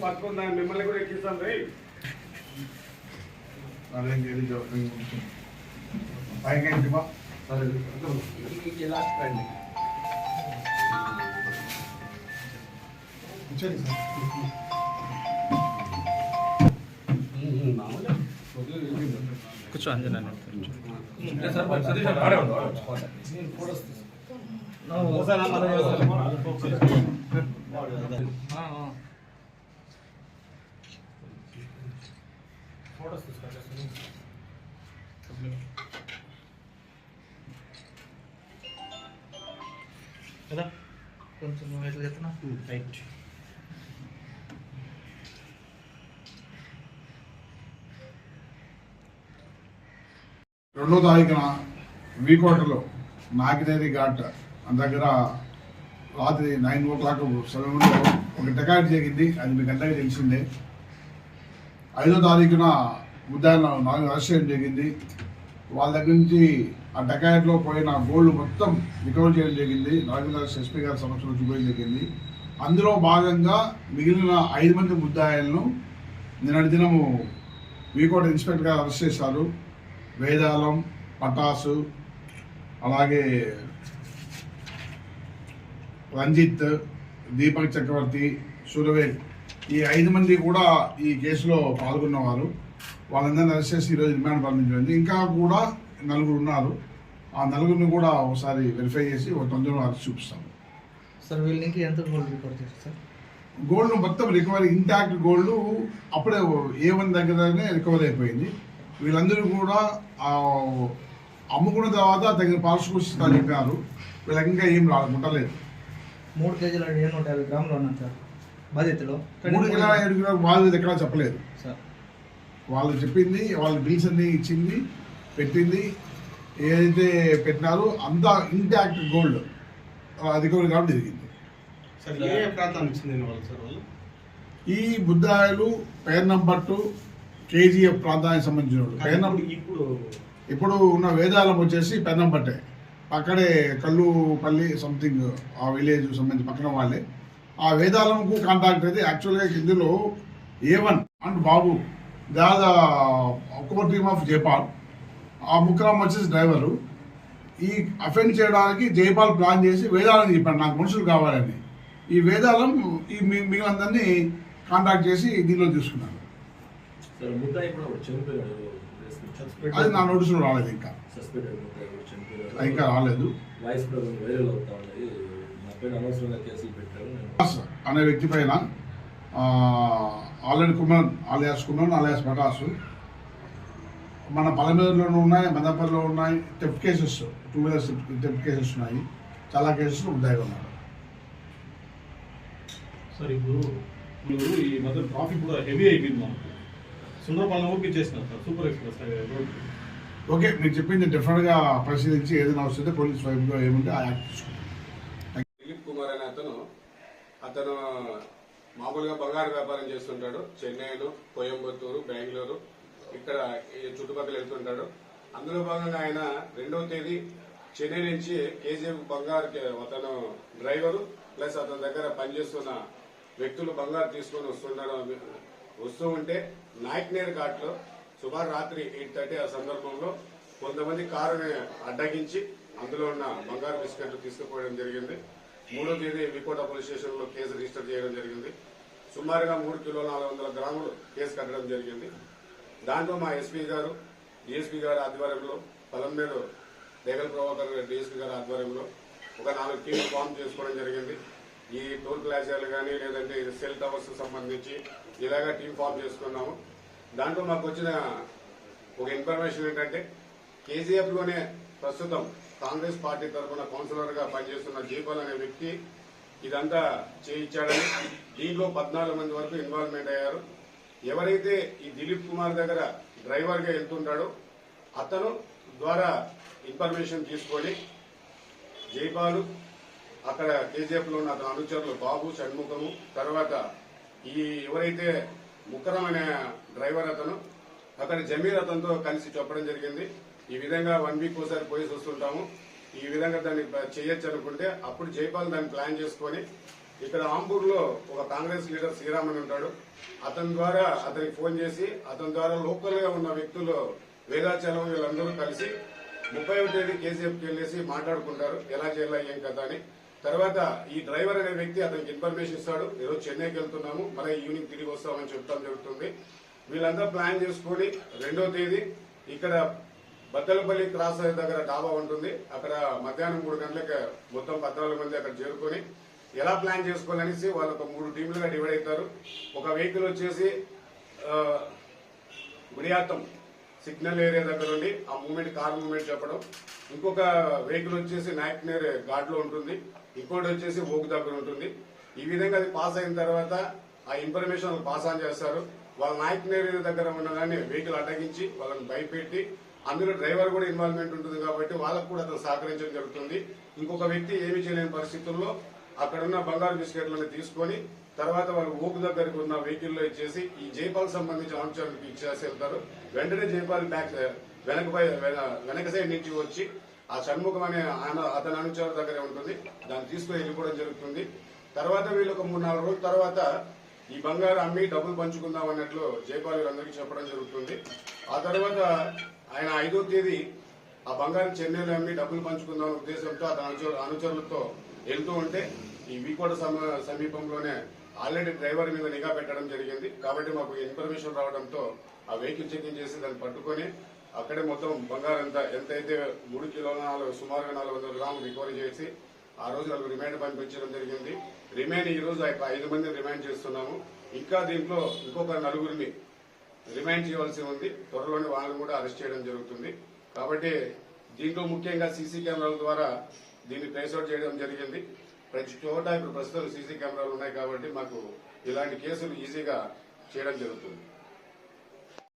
పట్టుకున్నా మిమ్మల్ని కూడా ఎక్కిస్తాను రే. పైకి ఏంటి బా? సరే లాస్ట్ రండి కూర్చోండి సార్. కూర్చో అంజనా కదా కొంచెం ఎట్లా చెప్తున్నా రైట్ రెండో తారీఖున వీకోటలో నాగినేరి ఘాట్ దగ్గర రాత్రి నైన్ ఓ క్లాక్ సమయంలో ఒక డకాట్ జరిగింది. అది మీకు అందరికీ తెలిసిందే. ఐదో తారీఖున ఉదయం నాలుగు అరెస్ట్ చేయడం జరిగింది. వాళ్ళ దగ్గర నుంచి ఆ డకాయట్లో పోయిన గోల్డ్ మొత్తం రికవర్ చేయడం జరిగింది. రాజేంద్ర ఎస్పీ గారి సమక్షంలో చూపించడం జరిగింది. అందులో భాగంగా మిగిలిన ఐదు మంది ముద్దాయిలను నిన్నటి దినము వీకోట ఇన్స్పెక్టర్ గారు అరెస్ట్ చేశారు. వేదాలం పటాసు అలాగే రంజిత్ దీపక్ చక్రవర్తి సురవేల్ ఈ ఐదు మంది కూడా ఈ కేసులో పాల్గొన్నవారు. వాళ్ళందరినీ అరెస్ట్ చేసి ఈరోజు రిమాండ్ పంపించింది ఇంకా కూడా నలుగురు ఉన్నారు. ఆ నలుగురిని కూడా ఒకసారి వెరిఫై చేసి ఒక తొందరలో అరెస్ట్ చూపిస్తాం సార్ వీళ్ళ నుంచి ఎంత గోల్డ్ రికార్డ్ చేస్తారు సార్? గోల్డ్ మొత్తం రికవరీ ఇంటాక్ట్ గోల్డ్ అప్పుడే ఏ వన్ దగ్గరనే రికవర్ అయిపోయింది. వీళ్ళందరూ కూడా ఆ, అమ్ముకున్న తర్వాత తగిన పారిశ్రామిక చెప్పారు. వీళ్ళకి ఇంకా ఏం రాదు ముట్టలేదు. మూడు కేజీల ఏడు నూట యాభై గ్రాములు ఉన్నాను సార్. బాధితులు మూడు కిలోల ఏడు కిలోల వాళ్ళు ఎక్కడా చెప్పలేదు. సార్. వాళ్ళు చెప్పింది వాళ్ళ బిల్స్ అన్ని ఇచ్చింది పెట్టింది. ఏదైతే పెట్టినారో అంతా ఇంటాక్ట్ గోల్డ్. రికవరీ కావడం జరిగింది. సార్ ఏ ప్రాంతానికి చెందిన వాళ్ళు సార్ వాళ్ళు? ఈ బుద్ధాయిలు పేరు నంబర్ టూ కేజీఎఫ్ ప్రాంతానికి సంబంధించిన వాళ్ళు. పేరు నంబర్ ఇప్పుడు ఇప్పుడు ఉన్న వేదాలం వచ్చేసి పెన్నంపట్టే అక్కడే కల్లుపల్లి సంథింగ్ ఆ విలేజ్ సంబంధించి పక్కన వాళ్ళే. ఆ వేదాలంకు కాంటాక్ట్ అయితే యాక్చువల్గా ఇందులో ఏ వన్ అండ్ బాబు దాదా ఒక్కో టీమ్ ఆఫ్ జైపాల్ ఆ ముక్రామ్ వచ్చేసి డ్రైవరు ఈ అఫెండ్ చేయడానికి జైపాల్ ప్లాన్ చేసి వేదాలం చెప్పాడు నాకు మనుషులు కావాలని. ఈ వేదాలం ఈ మిగిలినందరినీ కాంటాక్ట్ చేసి దీనిలో తీసుకున్నాను సార్ చనిపోయాడు. అది నా నోటీసులో రాలేదు ఇంకా. ఇంకా రాలేదు. వాయిస్ కూడా కొంచెం వైరల్ అవుతా ఉన్నాయి నా పైన అనవసరంగా కేసులు పెట్టారు. నేను పటాస్ అనే వ్యక్తి పైన already Kumaran alias Kumaran alias Patas మన పలమేరులోనూ ఉన్నాయి మదపల్లిలో ఉన్నాయి theft cases two wheelers theft cases ఉన్నాయి. చాలా కేసెస్ ఉద్దాయి ఉన్నారు. సార్ ఇప్పుడు ఈ మధ్య ట్రాఫిక్ కూడా హెవీ అయిపోయింది మనకు Sundarapalem ఇచ్చేసినారు sir. Super express road okay మీరు చెప్పింది డెఫినెట్గా పరిశీలించి ఏదైనా వస్తుంటే పోలీస్ వైపుగా ఏముంటే ఆ యాక్ట్ తీసుకుంటాం దిలీప్ కుమార్ అనే అతను అతను మామూలుగా బంగారు వ్యాపారం చేస్తుంటాడు. చెన్నైలో కోయంబత్తూరు బెంగళూరు ఇక్కడ చుట్టుపక్కల వెళ్తుంటాడు. అందులో భాగంగా ఆయన రెండవ తేదీ చెన్నై నుంచి కేజీఎఫ్ బంగారు అతను డ్రైవరు ప్లస్ అతని దగ్గర పనిచేస్తున్న వ్యక్తులు బంగారు తీసుకొని వస్తుండడం వస్తూ ఉంటే నాయక్నేర్ ఘాట్లో సుమారు రాత్రి ఎయిట్ థర్టీ ఆ సందర్భంలో కొంతమంది కారుని అడ్డగించి అందులో ఉన్న బంగారు బిస్కెట్లు తీసుకుపోవడం జరిగింది. మూడో తేదీ వికోట పోలీస్ స్టేషన్లో కేసు రిజిస్టర్ చేయడం జరిగింది. సుమారుగా మూడు కిలో నాలుగు వందల గ్రాములు కేసు కట్టడం జరిగింది. దాంట్లో మా ఎస్పీ గారు డిఎస్పీ గారి ఆధ్వర్యంలో పలంనేరు రేగల్ ప్రభాకర్ డిఎస్పీ గారి ఆధ్వర్యంలో ఒక నాలుగు టీంలు ఫామ్ చేసుకోవడం జరిగింది. ఈ టోల్ ప్లాజాలు కానీ లేదంటే సెల్ టవర్స్ సంబంధించి ఇలాగా టీం ఫామ్ చేసుకున్నాము. దాంట్లో మాకు వచ్చిన ఒక ఇన్ఫర్మేషన్ ఏంటంటే కేజీఎఫ్లోనే ప్రస్తుతం కాంగ్రెస్ పార్టీ తరఫున కౌన్సిలర్గా పనిచేస్తున్న జీపల్ అనే వ్యక్తి ఇదంతా చేయించాడని దీంట్లో పద్నాలుగు మంది వరకు ఇన్వాల్వ్మెంట్ అయ్యారు. ఎవరైతే ఈ దిలీప్ కుమార్ దగ్గర డ్రైవర్గా వెళ్తుంటాడో అతను ద్వారా ఇన్ఫర్మేషన్ తీసుకొని జైపాలు అక్కడ కేజీఎఫ్లో ఉన్న అనుచరులు బాబు షణ్ముఖము తర్వాత ఈ ఎవరైతే ముక్కరం అనే డ్రైవర్ అతను అతని జమీర్ అతనితో కలిసి చెప్పడం జరిగింది. ఈ విధంగా వన్ వీక్ ఒకసారి పోయి వస్తుంటాము ఈ విధంగా దాన్ని చేయొచ్చు అనుకుంటే అప్పుడు జైపాల్ దాన్ని ప్లాన్ చేసుకొని ఇక్కడ ఆంబూర్లో ఒక కాంగ్రెస్ లీడర్ శ్రీరామన్ ఉంటాడు. అతని ద్వారా అతనికి ఫోన్ చేసి అతని ద్వారా లోకల్గా ఉన్న వ్యక్తులు వేదాచలం వీళ్ళందరూ కలిసి ముప్పై తేదీ కేసీఎఫ్కి వెళ్ళేసి మాట్లాడుకుంటారు. ఎలా చేయాలా ఏం కదా అని. తర్వాత ఈ డ్రైవర్ అనే వ్యక్తి అతనికి ఇన్ఫర్మేషన్ ఇస్తాడు. ఈరోజు చెన్నైకి వెళ్తున్నాము. మళ్ళీ ఈవినింగ్ తిరిగి వస్తామని చెప్తాం జరుగుతుంది. వీళ్ళంతా ప్లాన్ చేసుకుని రెండో తేదీ ఇక్కడ బద్దలపల్లి క్రాస్ దగ్గర డాబా ఉంటుంది. అక్కడ మధ్యాహ్నం మూడు గంటలకు మొత్తం పద్నాలుగు మంది అక్కడ చేరుకొని ఎలా ప్లాన్ చేసుకోవాలనేసి వాళ్ళు ఒక మూడు టీంలుగా డివైడ్ అవుతారు. ఒక వెహికల్ వచ్చేసి ఆ, గుడియాత్తం సిగ్నల్ ఏరియా దగ్గర ఉండి ఆ మూమెంట్ కార్ మూమెంట్ చెప్పడం. ఇంకొక వెహికల్ వచ్చేసి నాయక్నేర్ ఘాట్లో ఉంటుంది. ఇంకోటి వచ్చేసి ఓకు దగ్గర ఉంటుంది. ఈ విధంగా అది పాస్ అయిన తర్వాత ఆ ఇన్ఫర్మేషన్ పాస్ ఆన్ చేస్తారు. వాళ్ళ నాయక్నేర్ దగ్గర ఉన్నదాన్ని వెహికల్ అడ్డగించి వాళ్ళని భయపెట్టి అందులో డ్రైవర్ కూడా ఇన్వాల్వ్మెంట్ ఉంటుంది కాబట్టి వాళ్ళకు కూడా అతను సహకరించడం జరుగుతుంది. ఇంకొక వ్యక్తి ఏమి చేయలేని పరిస్థితుల్లో అక్కడ ఉన్న బంగారు బిస్కెట్లను తీసుకొని తర్వాత వాళ్ళు ఊపు దగ్గరకు ఉన్న వెహికల్లో ఇచ్చేసి ఈ జైపాల్ సంబంధించిన అంశాలకు ఇచ్చేసి వెళ్తారు. వెంటనే జైపాల్ బ్యాక్ వెనక వెన- వెనక సైడ్ నుంచి వచ్చి ఆ షణ్ముఖం అనే ఆయన అతని అనుచరుల దగ్గరే ఉంటుంది. దాన్ని తీసుకుని వెళ్ళిపోవడం జరుగుతుంది. తర్వాత వీళ్ళు ఒక మూడు నాలుగు రోజుల తర్వాత ఈ బంగారు అమ్మి డబ్బులు పంచుకుందాం అన్నట్లు జైపాల్ అందరికీ చెప్పడం జరుగుతుంది. ఆ తర్వాత ఆయన ఐదో తేదీ ఆ బంగారం చెన్నైలో అమ్మి డబ్బులు పంచుకుందాం ఉద్దేశంతో అతని అనుచరు అనుచరులతో వెళ్తూ ఉంటే ఈ వీకోట సమ- సమీపంలోనే ఆల్రెడీ డ్రైవర్ మీద నిఘా పెట్టడం జరిగింది. కాబట్టి మాకు ఇన్ఫర్మేషన్ రావడంతో ఆ వెహికల్ చెకింగ్ చేసి దాన్ని పట్టుకొని అక్కడే మొత్తం బంగారం ఎంత ఎంతైతే మూడు కిలోల నాలుగు సుమారుగా నాలుగు వందల గ్రాములు రికవరీ చేసి ఆ రోజు వాళ్ళకి రిమాండ్ పంపించడం జరిగింది. రిమైండ్ ఈ రోజు ఐదు మందిని రిమాండ్ చేస్తున్నాము. ఇంకా దీంట్లో ఇంకొక నలుగురిని రిమాండ్ చేయవలసి ఉంది. త్వరలోనే వాళ్ళని కూడా అరెస్ట్ చేయడం జరుగుతుంది. కాబట్టి దీంట్లో ముఖ్యంగా సీసీ కెమెరాల ద్వారా దీన్ని ట్రేస్అవుట్ చేయడం జరిగింది. ప్రతి చోట ఇప్పుడు ప్రస్తుతం సీసీ కెమెరాలు ఉన్నాయి కాబట్టి మాకు ఇలాంటి కేసులు ఈజీగా చేయడం జరుగుతుంది.